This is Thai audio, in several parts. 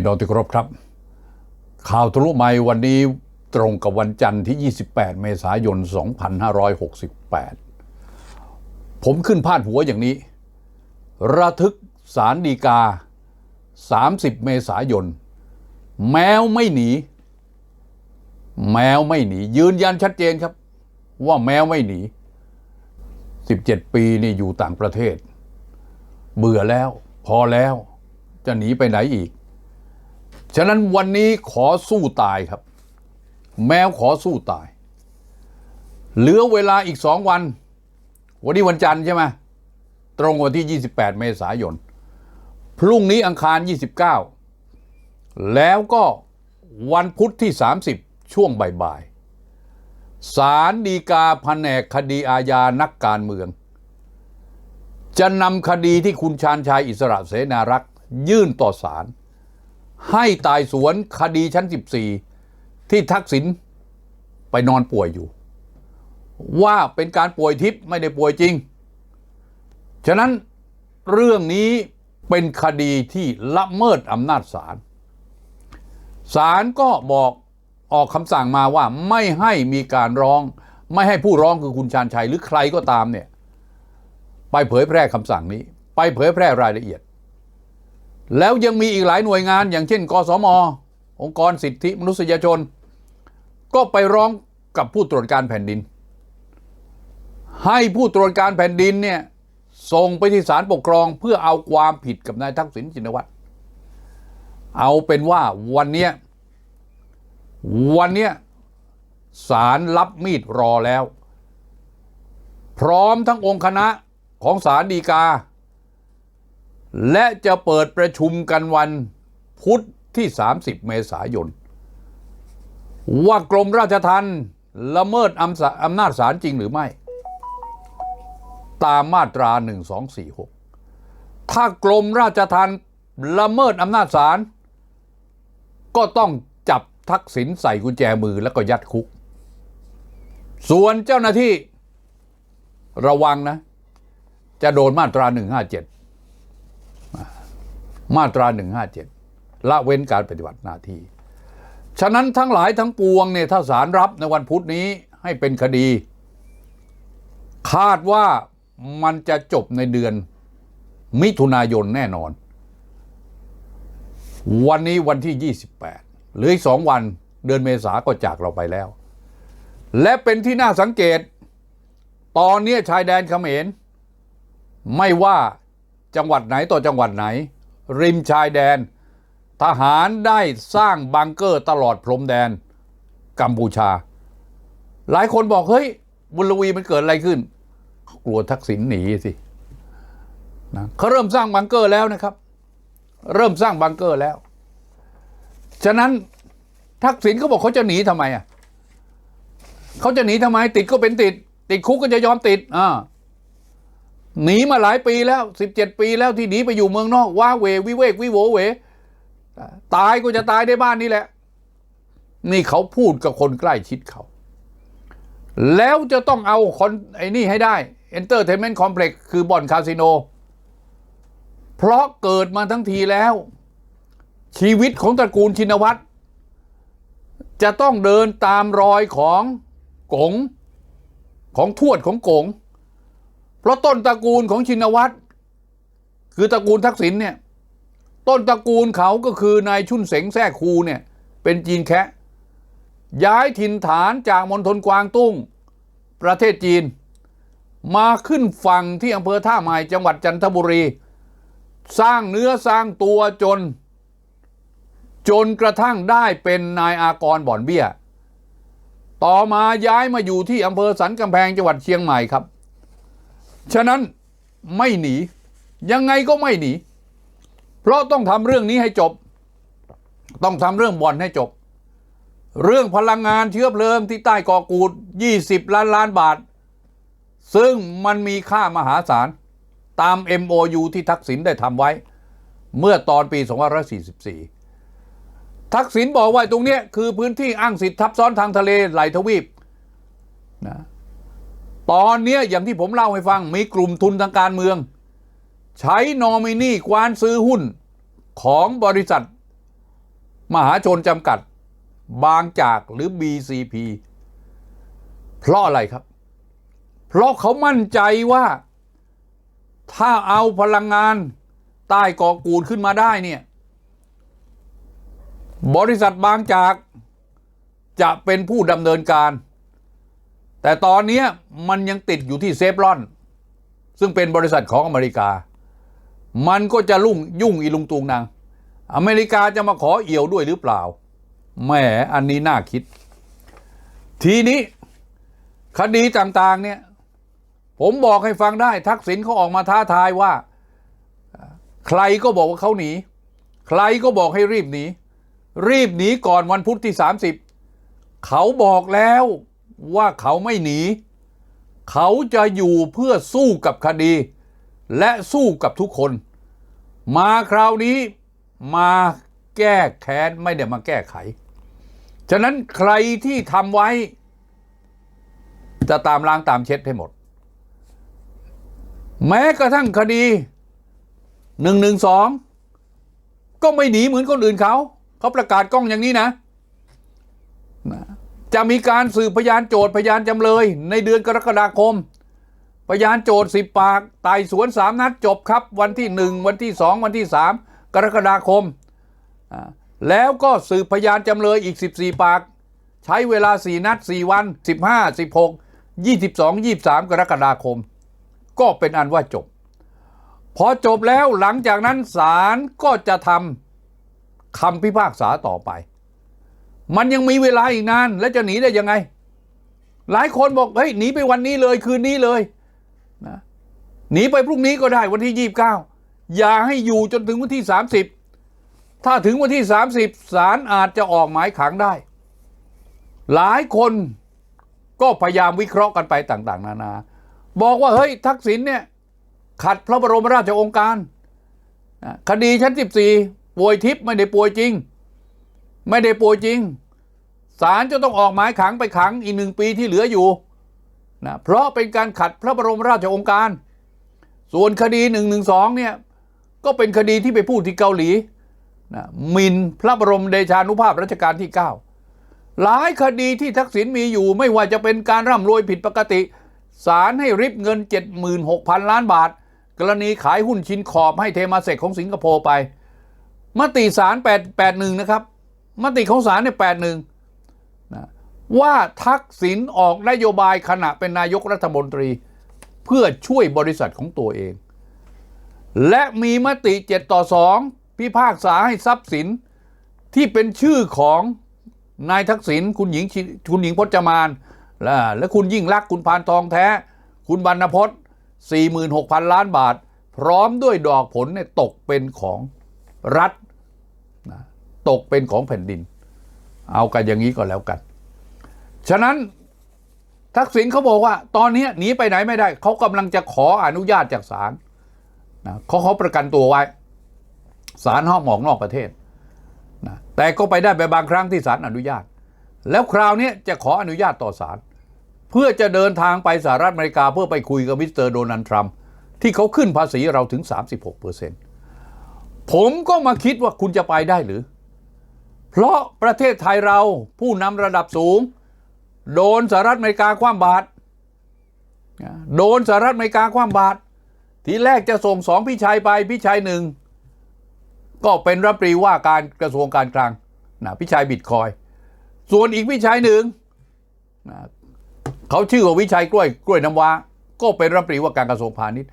พี่น้องที่เคารพครับ ข่าวทะลุไมค์วันนี้ตรงกับวันจันทร์ที่ 28 เมษายน 2568 ผมขึ้นพาดหัวอย่างนี้ ระทึกสารดีกา 30 เมษายน แมวไม่หนี แมวไม่หนี ยืนยันชัดเจนครับ ว่าแมวไม่หนี 17 ปีนี่อยู่ต่างประเทศ เบื่อแล้ว พอแล้วจะหนีไปไหนอีก ฉะนั้นวันนี้ขอสู้ตายครับ แมวขอสู้ตาย เหลือเวลาอีกสองวัน วันนี้วันจันทร์ใช่ไหมตรงวันที่ 28 เมษายน พรุ่งนี้อังคาร 29 แล้วก็วันพุธที่ 30 ช่วงบ่ายๆศาลฎีกาแผนกคดีอาญานักการเมือง จะนำคดีที่คุณชาญชัยอิสระเสนารักษ์ยื่นต่อศาล ให้ตายสวนคดีชั้น 14 ที่ทักษิณไปนอนป่วยอยู่ ว่าเป็นการป่วยทิพย์ไม่ได้ป่วยจริง ฉะนั้นเรื่องนี้เป็นคดีที่ละเมิดอำนาจศาลศาลก็บอกออกคำสั่งมาว่าไม่ให้มีการร้อง ไม่ให้ผู้ร้องคือคุณชาญชัยหรือใครก็ตามเนี่ย ไปเผยแพร่คำสั่งนี้ ไปเผยแพร่รายละเอียด แล้วยังมีอีกหลายหน่วยงานอย่างเช่น กสม องค์กรสิทธิมนุษยชน ก็ไปร้องกับผู้ตรวจการแผ่นดิน ให้ผู้ตรวจการแผ่นดินเนี่ยส่งไปที่ศาลปกครองเพื่อเอาความผิดกับนายทักษิณชินวัตรเอาเป็นว่าวันเนี้ยวันเนี้ยศาลรับมีดรอแล้ว พร้อมทั้งองค์คณะของศาลฎีกา และจะเปิดประชุมกันวันพุธที่ 30 เมษายน ว่ากรมราชทัณฑ์ละเมิดอำอำนาจศาลจริงหรือไม่ ตามมาตรา 1246 ถ้ากรมราชทัณฑ์ละเมิดอำนาจศาลก็ต้องจับทักษิณใส่กุญแจมือแล้วก็ยัดคุก ส่วนเจ้าหน้าที่ระวังนะ จะโดนมาตรา 157 มาตรา 157 ละเว้นการปฏิบัติหน้าที่ ฉะนั้นทั้งหลายทั้งปวงเนี่ยถ้าศาลรับในวันพุธนี้ให้เป็นคดี คาดว่ามันจะจบในเดือนมิถุนายนแน่นอน วันนี้วันที่ 28หลืออีกสองวันเดือนเมษาก็จากเราไปแล้ว และเป็นที่น่าสังเกต ตอนนี้ชายแดนเขมร ไม่ว่าจังหวัดไหนต่อจังหวัดไหน ริมชายแดน ทหารได้สร้างบังเกอร์ตลอดพรมแดนกัมพูชา หลายคนบอกเฮ้ย บุญวีมันเกิดอะไรขึ้น กลัวทักษิณหนีสินะเขาเริ่มสร้างบังเกอร์แล้วนะครับ เริ่มสร้างบังเกอร์แล้ว ฉะนั้นทักษิณเขาบอกเขาจะหนีทำไมอะเขาจะหนีทำไมติดก็เป็นติด ติดคุกก็จะยอมติดอ่า หนีมาหลายปีแล้วสิบเจ็ดปีแล้วที่หนีไปอยู่เมืองนอกว้าเหววิเวกวิโวเหวตายก็จะตายในบ้านนี่แหละ นี่เขาพูดกับคนใกล้ชิดเขา แล้วจะต้องเอาคนไอ้นี่ให้ได้ Entertainment Complex คือบ่อนคาสิโน เพราะเกิดมาทั้งทีแล้ว ชีวิตของตระกูลชินวัตรจะต้องเดินตามรอยของกงของทวดของกง เพราะต้นตระกูลของชินวัตรคือตระกูลทักษิณเนี่ย ต้นตระกูลเขาก็คือนายชุนเสงแท้คูเนี่ย เป็นจีนแคะย้ายถิ่นฐานจากมณฑลกวางตุ้ง ประเทศจีน มาขึ้นฝั่งที่อำเภอท่าไม้จังหวัดจันทบุรี สร้างเนื้อสร้างตัวจน จนกระทั่งได้เป็นนายอากรบ่อนเบี้ย ต่อมาย้ายมาอยู่ที่อำเภอสันกำแพงจังหวัดเชียงใหม่ครับ ฉะนั้นไม่หนี ยังไงก็ไม่หนี เพราะต้องทำเรื่องนี้ให้จบ ต้องทำเรื่องบ่อนให้จบ เรื่องพลังงานเชื้อเพลิงที่ใต้กอกูด 20 ล้านล้านบาท ซึ่งมันมีค่ามหาศาล ตาม MOU ที่ทักษิณได้ทำไว้ เมื่อตอนปี 2544 ทักษิณบอกว่าตรงนี้คือพื้นที่อ้างสิทธิ์ทับซ้อนทางทะเลไหลทวีปนะ ตอนนี้อย่างที่ผมเล่าให้ฟังมีกลุ่มทุนทางการเมือง ใช้นอมินีกวานซื้อหุ้นของบริษัท มหาชนจำกัด บางจากหรือ BCP เพราะอะไรครับ เพราะเขามั่นใจว่า ถ้าเอาพลังงานใต้กาะกูดขึ้นมาได้เนี่ย บริษัทบางจากจะเป็นผู้ดำเนินการ แต่ตอนนี้มันยังติดอยู่ที่เซฟรอน ซึ่งเป็นบริษัทของอเมริกา มันก็จะลุ่งยุ่งอีลุงตุงนางอเมริกาจะมาขอเอี่ยวด้วยหรือเปล่าแหมอันนี้น่าคิด ทีนี้คดีต่างๆเนี่ย ผมบอกให้ฟังได้ ทักษิณเขาออกมาท้าทายว่า ใครก็บอกว่าเขาหนี ใครก็บอกให้รีบหนี รีบหนีก่อนวันพุธที่ 30 เขาบอกแล้ว ว่าเขาไม่หนี เขาจะอยู่เพื่อสู้กับคดี และสู้กับทุกคน มาคราวนี้มาแก้แค้นไม่ได้มาแก้ไข ฉะนั้นใครที่ทำไว้ จะตามล้างตามเช็ดให้หมด แม้กระทั่งคดีหนึ่งหนึ่งสองก็ไม่หนีเหมือนคนอื่นเขา เขาประกาศกล้องอย่างนี้นะนะ จะมีการสืบพยานโจทย์พยานจำเลย ในเดือนกรกฎาคม พยานโจทย์สิบปากไต่สวนสามนัดจบครับ วันที่หนึ่งวันที่สองวันที่สามกรกฎาคม แล้วก็สืบพยานจำเลยอีก 14 ปาก ใช้เวลา 4 นัด 4 วัน 15 16 22 23 กรกฎาคม ก็เป็นอันว่าจบ พอจบแล้วหลังจากนั้นศาลก็จะทำคำพิพากษาต่อไป มันยังมีเวลาอีกนาน แล้วจะหนีได้ยังไง หลายคนบอกเฮ้ยหนีไปวันนี้เลยคืนนี้เลยนะหนีไปพรุ่งนี้ก็ได้วันที่29อย่าให้อยู่จนถึงวันที่30ถ้าถึงวันที่30ศาลอาจจะออกหมายขังได้ หลายคนก็พยายามวิเคราะห์กันไปต่าง ๆ นานา บอกว่าเฮ้ยทักษิณเนี่ยขัดพระบรมราชโองการ คดีชั้น 14 ป่วยทิพย์ไม่ได้ป่วยจริง ไม่ได้ป่วยจริงศาลจะต้องออกหมายขังไปขังอีกหนึ่งปีที่เหลืออยู่นะเพราะเป็นการขัดพระบรมราชโองการ ส่วนคดี1นึเนี่ยก็เป็นคดีที่ไปพูดที่เกาหลีนะมินพระบรมเดชานุภาพรัชกาลที่ 9 หลายคดีที่ทักษิณมีอยู่ไม่ว่าจะเป็นการร่ำรวยผิดปกติศาลให้ริบเงิน 76,000 ล้านบาท กรณีขายหุ้นชินขอบให้เทมาเซกของสิงคโปร์ไป มติศาล881 นะครับ มติของศาลเนี่ย81นะว่าทักษิณออกนโยบายขณะเป็นนายกรัฐมนตรี เพื่อช่วยบริษัทของตัวเอง และมีมติ7ต่อ2พิพากษาให้ทรัพย์สินที่เป็นชื่อของนายทักษิณคุณหญิงคุณหญิงพจมาน และและคุณยิ่งลักคุณพานทองแท้ คุณบรรณพศ46,000 ล้านบาท พร้อมด้วยดอกผลเนี่ยตกเป็นของรัฐ ตกเป็นของแผ่นดิน เอากันอย่างนี้ก็แล้วกัน ฉะนั้นทักษิณเขาบอกว่า ตอนนี้หนีไปไหนไม่ได้ เขากำลังจะขออนุญาตจากศาลนะเขาเขาประกันตัวไว้ศาลห้องออกนอกประเทศนะแต่ก็ไปได้ไปบางครั้งที่ศาลอนุญาต แล้วคราวนี้จะขออนุญาตต่อศาลเพื่อจะเดินทางไปสหรัฐอเมริกาเพื่อไปคุยกับมิสเตอร์โดนัลด์ทรัมป์ที่เขาขึ้นภาษีเราถึง 36%ผมก็มาคิดว่าคุณจะไปได้หรือ เพราะประเทศไทยเราผู้นำระดับสูง โดนสหรัฐอเมริกาคว่ำบาตรโดนสหรัฐอเมริกาคว่ำบาตรทีแรกจะส่งสองพี่ชัยไปพี่ชัยหนึ่งก็เป็นรัฐมนตรีว่าการกระทรวงการคลังนะพี่ชัยบิตคอย ส่วนอีกพี่ชัยหนึ่งนะเขาชื่อว่าวิชัยกล้วยกล้วยน้ำว้าก็เป็นรัฐมนตรีว่าการกระทรวงพาณิชย์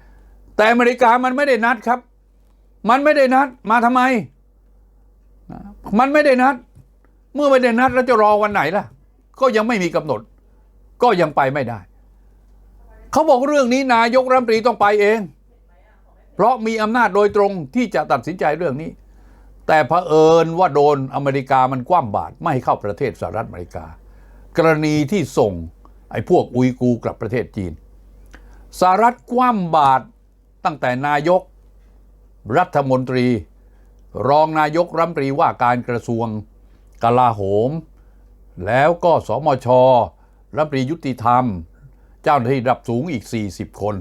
แต่อเมริกามันไม่ได้นัดครับ มันไม่ได้นัดมาทำไม มันไม่ได้นัด เมื่อไม่ได้นัดแล้วจะรอวันไหนล่ะ ก็ยังไม่มีกำหนด ก็ยังไปไม่ได้ เขาบอกเรื่องนี้นายกรัฐมนตรีต้องไปเอง เพราะมีอำนาจโดยตรงที่จะตัดสินใจเรื่องนี้ แต่เผอิญว่าโดนอเมริกามันคว่ำบาตรไม่ให้เข้าประเทศสหรัฐอเมริกา กรณีที่ส่งไอ้พวกอุยกูกลับประเทศจีนสหรัฐคว่ำบาตรตั้งแต่นายกรัฐมนตรี รองนายกรัฐมนตรีว่าการกระทรวงกลาโหม แล้วก็สมชรัฐมนตรียุติธรรม เจ้าหน้าที่ระดับสูงอีก 40 คน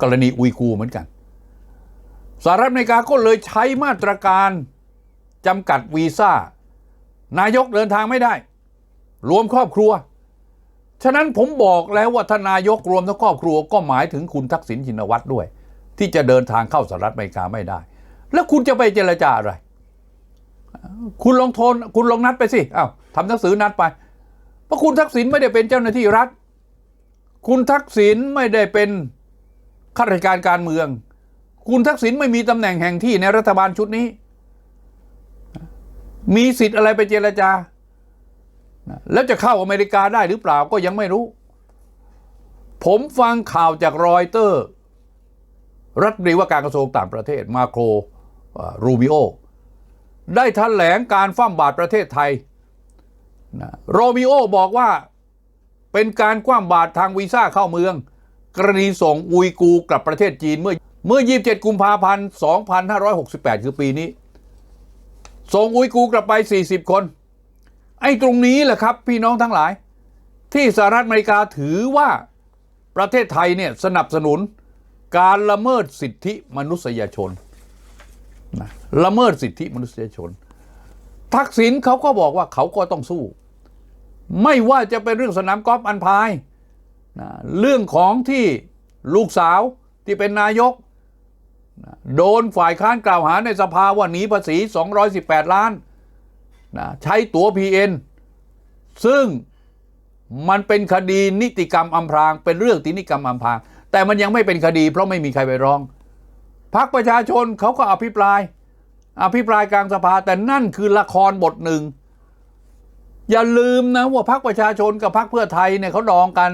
กรณีอุยกูร์เหมือนกันสหรัฐอเมริกาก็เลยใช้มาตรการจำกัดวีซ่า นายกเดินทางไม่ได้ รวมครอบครัว ฉะนั้นผมบอกแล้วว่าทนายกรวมทั้งครอบครัวก็หมายถึงคุณทักษิณชินวัตรด้วย ที่จะเดินทางเข้าสหรัฐอเมริกาไม่ได้ แล้วคุณจะไปเจรจาอะไร คุณลองโทนคุณลองนัดไปสิอ้าวทำหนังสือนัดไปเพราะคุณทักษิณไม่ได้เป็นเจ้าหน้าที่รัฐ คุณทักษิณไม่ได้เป็นข้าราชการการเมือง คุณทักษิณไม่มีตำแหน่งแห่งที่ในรัฐบาลชุดนี้ มีสิทธิ์อะไรไปเจรจา แล้วจะเข้าอเมริกาได้หรือเปล่าก็ยังไม่รู้ ผมฟังข่าวจากรอยเตอร์ รัฐมนตรีว่าการกระทรวงต่างประเทศมาโคร รูบิโอ ได้แถลงการฟ้ามบาตรประเทศไทยนะโรมิโอบอกว่าเป็นการคว่ำบาตรทางวีซ่าเข้าเมือง กรณีส่งอุยกูกลับประเทศจีนเมื่อเมื่อ 27 กุมภาพันธ์ 2568 คือปีนี้ ส่งอุยกูกลับไป 40 คน ไอ้ตรงนี้แหละครับ พี่น้องทั้งหลาย ที่สหรัฐอเมริกาถือว่าประเทศไทยเนี่ยสนับสนุนการละเมิดสิทธิมนุษยชน นะละเมิดสิทธิมนุษยชน ทักษิณเขาก็บอกว่าเขาก็ต้องสู้ ไม่ว่าจะเป็นเรื่องสนามกอล์ฟอันพายนะเรื่องของที่ลูกสาวที่เป็นนายกนะโดนฝ่ายค้านกล่าวหาในสภาว่าหนีภาษี 218 ล้านนะใช้ตั๋ว PN ซึ่งมันเป็นคดีนิติกรรมอำพราง เป็นเรื่องที่นิติกรรมอำพราง แต่มันยังไม่เป็นคดีเพราะไม่มีใครไปร้อง พักประชาชนเขาก็อภิปราย อภิปรายกลางสภาแต่นั่นคือละครบทหนึ่ง อย่าลืมนะว่าพักประชาชนกับพักเพื่อไทยเนี่ยเขาดองกัน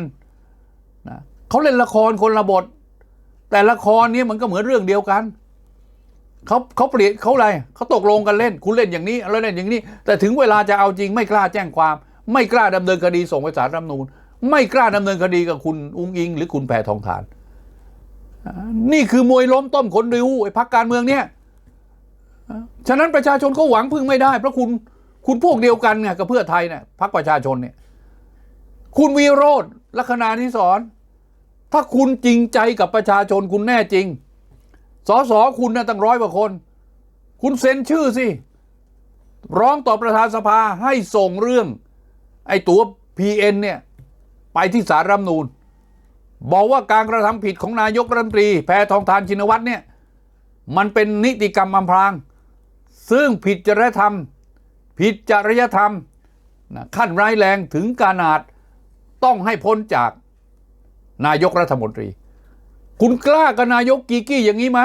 นะเขาเล่นละครคนละบท แต่ละครนี้มันก็เหมือนเรื่องเดียวกันเขาเขาเปลี่ยนเขาอะไรเขาตกลงกันเล่น คุณเล่นอย่างนี้แล้วเล่นอย่างนี้ แต่ถึงเวลาจะเอาจริงไม่กล้าแจ้งความ ไม่กล้าดำเนินคดีส่งไปศาลรัฐธรรมนูญไม่กล้าดำเนินคดีกับคุณอุ้งอิง หรือคุณแพทองทาน นี่คือมวยล้มต้มคนดูไอ้พักการเมืองเนี่ยฉะนั้นประชาชนก็หวังพึ่งไม่ได้ เพราะคุณคุณพวกเดียวกันไงกับเพื่อไทยเนี่ยพักประชาชนเนี่ย คุณวีโรธลัคนานิสรณ์ถ้าคุณจริงใจกับประชาชนคุณแน่จริงสสคุณนะตั้งร้อยกว่าคน คุณเซ็นชื่อสิ ร้องต่อประธานสภาให้ส่งเรื่อง ไอ้ตัว PN เนี่ย ไปที่สารรัฐมนูญ บอกว่าการกระทำผิดของนายกรัฐมนตรี แพทองทานชินวัตรเนี่ยมันเป็นนิติกรรมอำพราง ซึ่งผิดจริยธรรม ผิดจริยธรรมนะขั้นร้ายแรงถึงกานาดต้องให้พ้นจากนายกรัฐมนตรี คุณกล้ากับนายกกีกี้อย่างนี้ไหม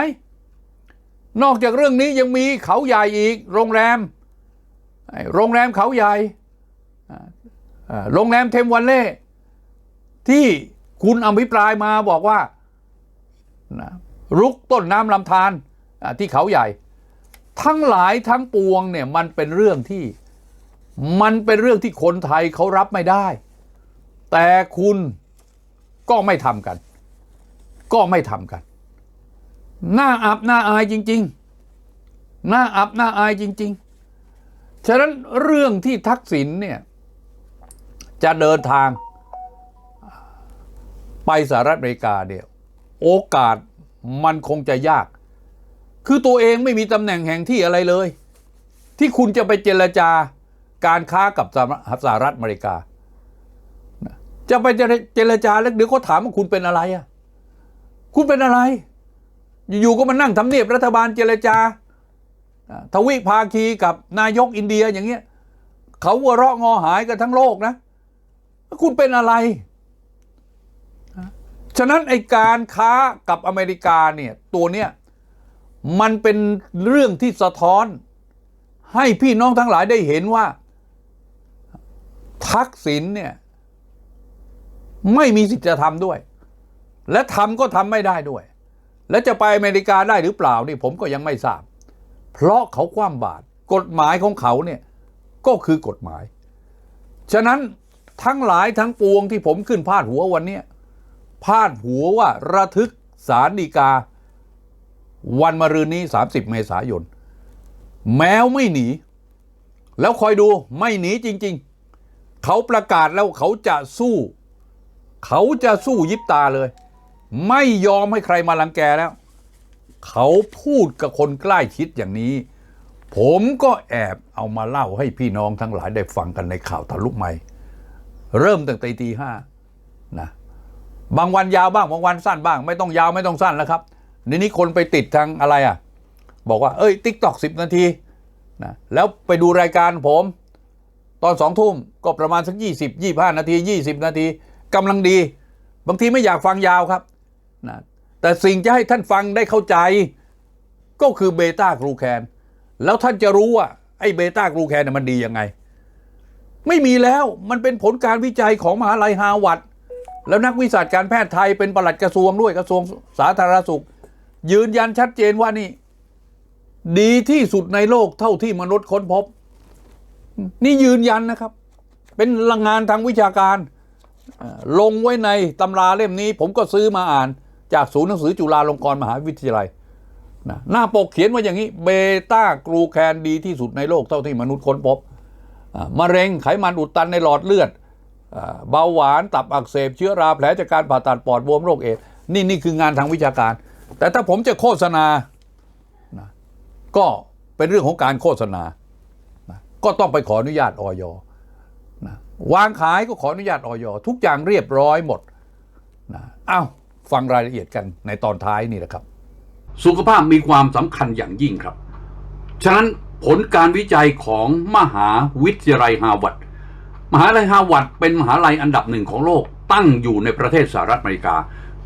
นอกจากเรื่องนี้ยังมีเขาใหญ่อีก โรงแรม โรงแรมเขาใหญ่ โรงแรมเทมวันเล่ที่ คุณอภิปรายมาบอกว่านะรุกต้นน้ำลำธารที่เขาใหญ่ ทั้งหลายทั้งปวงเนี่ยมันเป็นเรื่องที่มันเป็นเรื่องที่คนไทยเขารับไม่ได้ แต่คุณก็ไม่ทำกัน ก็ไม่ทำกัน หน้าอับหน้าอายจริง ๆ หน้าอับหน้าอายจริง ๆ ฉะนั้นเรื่องที่ทักษิณเนี่ยจะเดินทาง ไปสหรัฐอเมริกาเนี่ยโอกาสมันคงจะยาก คือตัวเองไม่มีตำแหน่งแห่งที่อะไรเลย ที่คุณจะไปเจรจาการค้ากับสหรัฐอเมริกา จะไปเจรจาแล้วเดี๋ยวเขาถามว่าคุณเป็นอะไรอะคุณเป็นอะไร อยู่ๆก็มานั่งทำเนียบรัฐบาลเจรจาทวิภาคีกับนายกอินเดียอย่างเงี้ยเขาวัวเราะงอหายกันทั้งโลกนะ คุณเป็นอะไร ฉะนั้นไอการค้ากับอเมริกาเนี่ยตัวเนี้ยมันเป็นเรื่องที่สะท้อน ให้พี่น้องทั้งหลายได้เห็นว่า ทักษิณเนี่ย ไม่มีสิทธิ์จะทำด้วย และทำก็ทำไม่ได้ด้วย และจะไปอเมริกาได้หรือเปล่านี่ผมก็ยังไม่ทราบ เพราะเขาคว่ำบาตรกฎหมายของเขาเนี่ยก็คือกฎหมาย ฉะนั้นทั้งหลายทั้งปวงที่ผมขึ้นพาดหัววันนี้ พาดหัวว่าระทึกสารดีกา วันมะรืนนี้ 30 เมษายน แมวไม่หนี แล้วคอยดูไม่หนีจริง ๆ เขาประกาศแล้วเขาจะสู้ เขาจะสู้ยิบตาเลย ไม่ยอมให้ใครมาลังแกแล้ว เขาพูดกับคนใกล้ชิดอย่างนี้ ผมก็แอบเอามาเล่าให้พี่น้องทั้งหลายได้ฟังกันในข่าวทะลุใหม่ เริ่มตั้งแต่ตีห้านะ บางวันยาวบ้างบางวันสั้นบ้าง ไม่ต้องยาวไม่ต้องสั้นแล้วครับในนี้คนไปติดทางอะไรอะ บอกว่าเอ้ยติ๊กตอกสิบนาทีนะแล้วไปดูรายการผม ตอนสองทุ่มก็ประมาณสักยี่สิบยี่ห้านาทียี่สิบนาทีกำลังดี บางทีไม่อยากฟังยาวครับนะแต่สิ่งจะให้ท่านฟังได้เข้าใจ ก็คือเบต้ากรูแคน แล้วท่านจะรู้ว่าไอ้เบต้ากรูแคนเนี่ยมันดียังไง ไม่มีแล้วมันเป็นผลการวิจัยของมหาลัยฮาร์วาร์ด แล้วนักวิชาการแพทย์ไทยเป็นปลัดกระทรวงด้วยกระทรวงสาธารณสุข ยืนยันชัดเจนว่านี่ ดีที่สุดในโลกเท่าที่มนุษย์ค้นพบ นี่ยืนยันนะครับ เป็นลังงานทางวิชาการ ลงไว้ในตำราเล่มนี้ ผมก็ซื้อมาอ่าน จากศูนย์หนังสือจุฬาลงกรณ์มหาวิทยาลัยนะหน้าปกเขียนว่าอย่างนี้ เบต้ากรูแคนดีที่สุดในโลกเท่าที่มนุษย์ค้นพบมะเร็งไขมันอุดตันในหลอดเลือด เบาหวานตับอักเสบเชื้อราแผลจากการผ่าตัดปอดบวมโรคเอดส์นี่นี่คืองานทางวิชาการ แต่ถ้าผมจะโฆษณานะก็เป็นเรื่องของการโฆษณานะก็ต้องไปขออนุญาตออยนะวางขายก็ขออนุญาตออยทุกอย่างเรียบร้อยหมดนะอ้าวฟังรายละเอียดกันในตอนท้ายนี่แหละครับ สุขภาพมีความสำคัญอย่างยิ่งครับ ฉะนั้นผลการวิจัยของมหาวิทยาลัยฮาร์วาร์ด มหาลัยฮาวาร์ดเป็นมหาลัยอันดับหนึ่งของโลกตั้งอยู่ในประเทศสหรัฐอเมริกา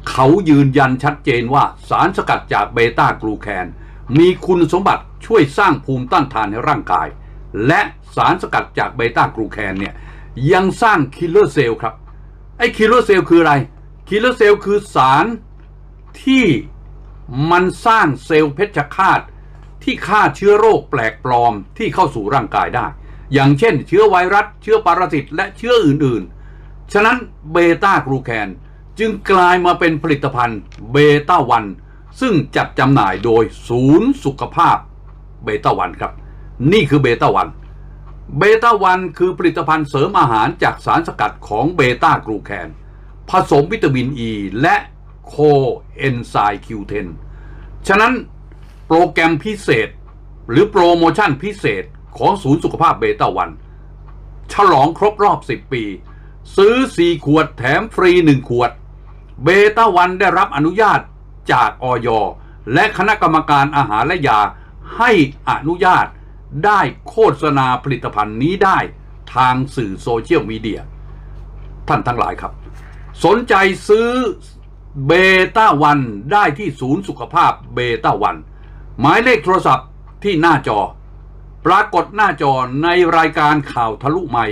เขายืนยันชัดเจนว่าสารสกัดจากเบต้ากลูแคน มีคุณสมบัติช่วยสร้างภูมิต้านทานให้ร่างกาย และสารสกัดจากเบต้ากลูแคนเนี่ยยังสร้างคิลเลอร์เซลล์ครับ ไอ้คิลเลอร์เซลล์คืออะไรคิลเลอร์เซลล์คือสารที่มันสร้างเซลล์เพชฌฆาตที่ฆ่าเชื้อโรคแปลกปลอมที่เข้าสู่ร่างกายได้ อย่างเช่น เชื้อไวรัส เชื้อปรสิตและเชื้ออื่นๆ ฉะนั้นเบต้ากรูแคนจึงกลายมาเป็นผลิตภัณฑ์เบต้าวัน ซึ่งจัดจำหน่ายโดยศูนย์สุขภาพเบต้าวันครับ นี่คือเบต้าวันเบต้าวันคือผลิตภัณฑ์เสริมอาหารจากสารสกัดของเบต้ากรูแคนผสมวิตามินอ e ีและโคเอนไซม์คิวเทนฉะนั้นโปรแกรมพิเศษ หรือโปรโมชั่นพิเศษ ของศูนย์สุขภาพเบต้าวัน ฉลองครบรอบ 10 ปี ซื้อ 4 ขวดแถมฟรี 1 ขวด เบต้าวันได้รับอนุญาตจากออยและคณะกรรมการอาหารและยาให้อนุญาตได้โฆษณาผลิตภัณฑ์นี้ได้ทางสื่อโซเชียลมีเดีย ท่านทั้งหลายครับ สนใจซื้อเบต้าวันได้ที่ศูนย์สุขภาพเบต้าวัน หมายเลขโทรศัพท์ที่หน้าจอ ปรากฏหน้าจอในรายการข่าวทะลุใหม่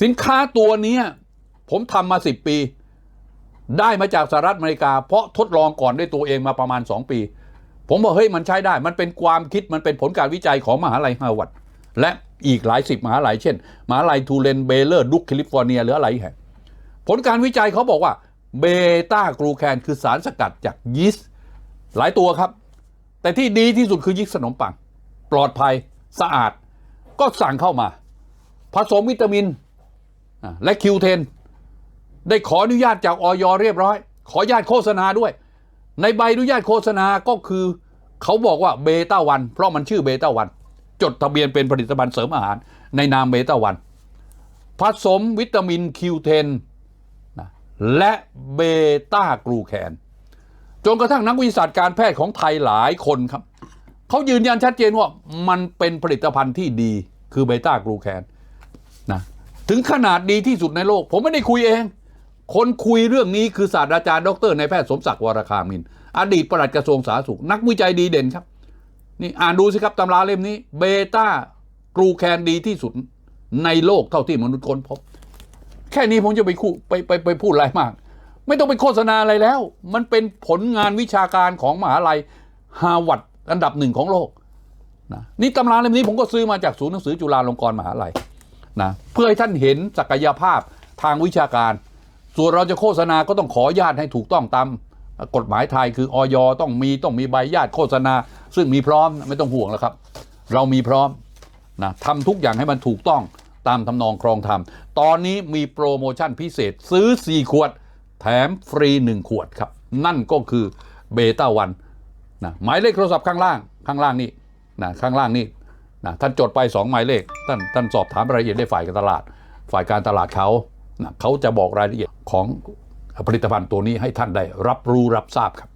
สินค้าตัวนี้ผมทำมาสิบปี ได้มาจากสหรัฐอเมริกา เพราะทดลองก่อนด้วยตัวเองมาประมาณ 2 ปี ผมบอกเฮ้ยมันใช้ได้ มันเป็นความคิดมันเป็นผลการวิจัยของมหาลัยฮาวาดและอีกหลายสิบมหาลัยเช่นมหาลัยทูเลนเบเลอร์ดุกแคลิฟอร์เนียหรืออะไรแห่งผลการวิจัยเขาบอกว่าเบต้ากลูแคนคือสารสกัดจากยีสต์หลายตัวครับ แต่ที่ดีที่สุดคือยีสต์ขนมปัง ปลอดภัยสะอาด ก็สั่งเข้ามา ผสมวิตามิน และคิวเทนได้ขออนุญาตจากออยเรียบร้อย ขออนุญาตโฆษณาด้วย ในใบอนุญาตโฆษณาก็คือเขาบอกว่าเบต้าวันเพราะมันชื่อเบต้าวันจดทะเบียนเป็นผลิตภัณฑ์เสริมอาหาร ในนามเบต้าวันผสมวิตามินคิวเทนะและเบต้ากลูแคนจนกระทั่งนักวิทยาการแพทย์ของไทยหลายคนครับเขายืนยันชัดเจนว่ามันเป็นผลิตภัณฑ์ที่ดีคือเบต้ากลูแคนนะ ถึงขนาดดีที่สุดในโลก ผมไม่ได้คุยเอง คนคุยเรื่องนี้คือศาสตราจารย์ดรนายแพทย์สมศักดิ์วรคามิน อดีตปลัดกระทรวงสาธารณสุข นักวิจัยดีเด่นครับ นี่อ่านดูสิครับตำราเล่มนี้ เบต้ากลูแคนดีที่สุดในโลกเท่าที่มนุษย์ค้นพบ แค่นี้ผมจะไปคู่ไปไปไปพูดอะไรมาก ไม่ต้องไปโฆษณาอะไรแล้ว มันเป็นผลงานวิชาการของมหาลัยฮาร์วาร์ดอันดับหนึ่งของโลกนะนี่ตำราเล่มนี้ผมก็ซื้อมาจากศูนย์หนังสือจุฬาลงกรณ์มหาลัย นะเพื่อให้ท่านเห็นศักยภาพทางวิชาการ ส่วนเราจะโฆษณาก็ต้องขออนุญาตให้ถูกต้องตามกฎหมายไทยคือออยต้องมีต้องมีใบญาตโฆษณา ซึ่งมีพร้อมไม่ต้องห่วงแล้วครับ เรามีพร้อมนะทำทุกอย่างให้มันถูกต้องตามทำนองครองธรรม ตอนนี้มีโปรโมชั่นพิเศษซื้อ 4 ขวด แถมฟรี 1 ขวดครับ นั่นก็คือเบต้าวันนะหมายเลขโทรศัพท์ข้างล่าง ข้างล่างนี่นะข้างล่างนี่ นะท่านจดไป2หมายเลขท่านท่านสอบถามรายละเอียดได้ฝ่ายการตลาด ฝ่ายการตลาดเขานะเขาจะบอกรายละเอียดของผลิตภัณฑ์ตัวนี้ให้ท่านได้รับรู้รับทราบครับ